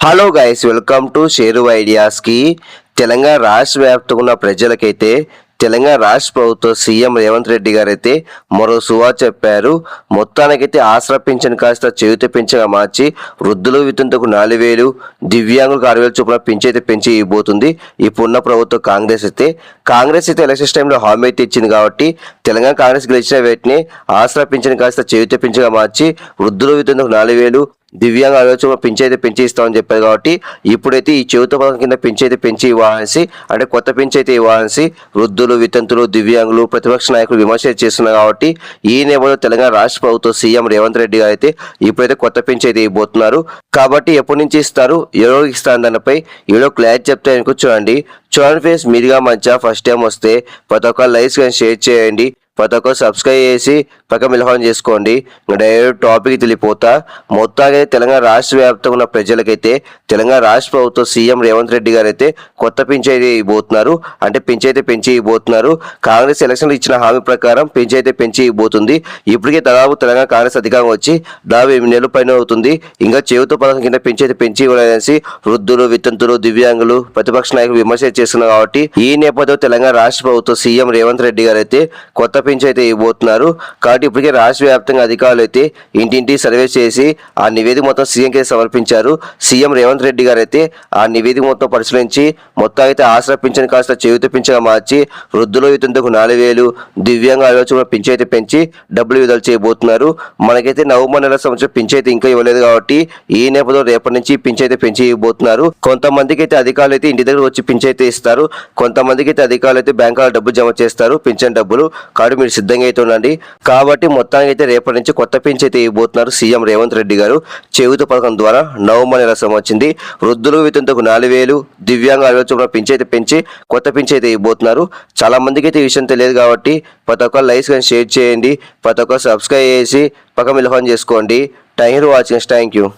Hello guys welcome to share ఐడియాస్కి తెలంగాణ రాష్ట్ర వ్యాప్తంగా ఉన్న ప్రజలకైతే తెలంగాణ రాష్ట్ర ప్రభుత్వ సీఎం రేవంత్ రెడ్డి గారు అయితే మరో సువా చెప్పారు. మొత్తానికైతే ఆసరా పింఛన్ కాస్త చేయుత పింఛన్గా మార్చి వృద్ధులు వితంతకు నాలుగు వేలు దివ్యాంగులకు ఆరు వేలు చొప్పున పింఛన్ అయితే పెంచి ఇవ్వబోతుంది. ఇప్పుడున్న ప్రభుత్వం కాంగ్రెస్ అయితే కాంగ్రెస్ అయితే ఎలక్షన్స్ టైంలో హామీ అయితే ఇచ్చింది కాబట్టి తెలంగాణ కాంగ్రెస్ గెలిచిన వేటిని ఆసరా పింఛన్ కాస్త చేయుత పింఛన్గా మార్చి వృద్ధులు వితంతకు నాలుగు వేలు దివ్యాంగ ఆలోచన పెంచి అయితే పెంచి ఇస్తామని చెప్పారు కాబట్టి ఇప్పుడైతే ఈ చెవిత పథకం కింద పెంచి అయితే పెంచి ఇవ్వాలనేసి అంటే కొత్త పెంచి అయితే ఇవ్వాలనేసి వృద్ధులు వితంతులు దివ్యాంగులు ప్రతిపక్ష నాయకులు విమర్శ చేస్తున్నారు కాబట్టి ఈ నేపథ్యంలో తెలంగాణ రాష్ట్ర ప్రభుత్వం సీఎం రేవంత్ రెడ్డి గారు అయితే ఇప్పుడైతే కొత్త పెంచి అయితే ఇవ్వబోతున్నారు. కాబట్టి ఎప్పటి నుంచి ఇస్తారు? ఎవరికి ఇస్తారు దానిపై ఏదో క్లారిటీ చెప్తే అనుకో చూడండి. చూడండి ఫేస్ మీరుగా మంచిగా ఫస్ట్ టైం వస్తే ప్రతి ఒక్క లైక్స్ కానీ షేర్ చేయండి. ప్రతి ఒక్కరు సబ్స్క్రైబ్ చేసి పక్క మిలహం చేసుకోండి. డైరెక్ట్ టాపిక్ తెలిపోతా మొత్తానికి తెలంగాణ రాష్ట్ర వ్యాప్తంగా ఉన్న ప్రజలకైతే తెలంగాణ రాష్ట్ర ప్రభుత్వం సీఎం రేవంత్ రెడ్డి గారు అయితే కొత్త పింఛైతే ఇవ్వబోతున్నారు. అంటే పింఛైతే పెంచి ఇవ్వబోతున్నారు. కాంగ్రెస్ ఎలక్షన్లు ఇచ్చిన హామీ ప్రకారం పింఛైతే పెంచి ఇవ్వబోతుంది. ఇప్పటికే దాదాపు తెలంగాణ కాంగ్రెస్ అధికారం వచ్చి దాదాపు ఎనిమిది నెలలు పైన అవుతుంది. ఇంకా చేయుత పథకం కింద పింఛైతే పెంచి ఇవ్వాలనేసి వృద్ధులు వితంతులు దివ్యాంగులు ప్రతిపక్ష నాయకులు విమర్శ చేస్తున్నారు కాబట్టి ఈ నేపథ్యంలో తెలంగాణ రాష్ట్ర ప్రభుత్వం సీఎం రేవంత్ రెడ్డి గారు అయితే కొత్త పింఛన్ అయితే ఇవ్వబోతున్నారు కాబట్టి ఇప్పటికే రాష్ట్ర వ్యాప్తంగా అధికారులు అయితే ఇంటింటి సర్వే చేసి ఆ నివేదిక మొత్తం సీఎంకి సమర్పించారు. సీఎం రేవంత్ రెడ్డి గారు అయితే ఆ నివేదిక మొత్తం పరిశీలించి మొత్తం అయితే ఆసరా పింఛన్ కాస్త చేయుత పింఛన్గా మార్చి వృద్ధులు యుతంతకు నాలుగు వేలు దివ్యాంగ ఆలోచన పింఛన్ అయితే పెంచి డబ్బులు విడుదల చేయబోతున్నారు. మనకైతే నవంబర్ నెల సంవత్సరం పింఛన్ అయితే ఇంకా ఇవ్వలేదు కాబట్టి ఈ నేపథ్యంలో రేపటి నుంచి పింఛన్ అయితే పెంచి ఇవ్వబోతున్నారు. కొంతమందికి అయితే అధికారులు అయితే ఇంటి దగ్గర వచ్చి పింఛన్ అయితే ఇస్తారు. కొంతమందికి అయితే అధికారులు అయితే బ్యాంకులో డబ్బులు జమ చేస్తారు పింఛన్ డబ్బులు. కాబట్టి మీరు సిద్ధంగా అయితే ఉండండి. కాబట్టి మొత్తానికి అయితే రేపటి నుంచి కొత్త పింఛన్ అయితే ఇవ్వబోతున్నారు సీఎం రేవంత్ రెడ్డి గారు. చేయుత పథకం ద్వారా నవంబర్ నెల వచ్చింది. వృద్ధులు వితంతకు నాలుగు వేలు దివ్యాంగ ఆలోచన పింఛన్ అయితే పెంచి కొత్త పింఛన్ అయితే ఇవ్వబోతున్నారు. చాలా మందికి అయితే ఈ విషయం తెలియదు కాబట్టి ప్రతి ఒక్క లైక్స్ కానీ షేర్ చేయండి. ప్రతి ఒక్క సబ్స్క్రైబ్ చేసి పక్క మిలఫోన్ చేసుకోండి. Thank you watching. Thank you.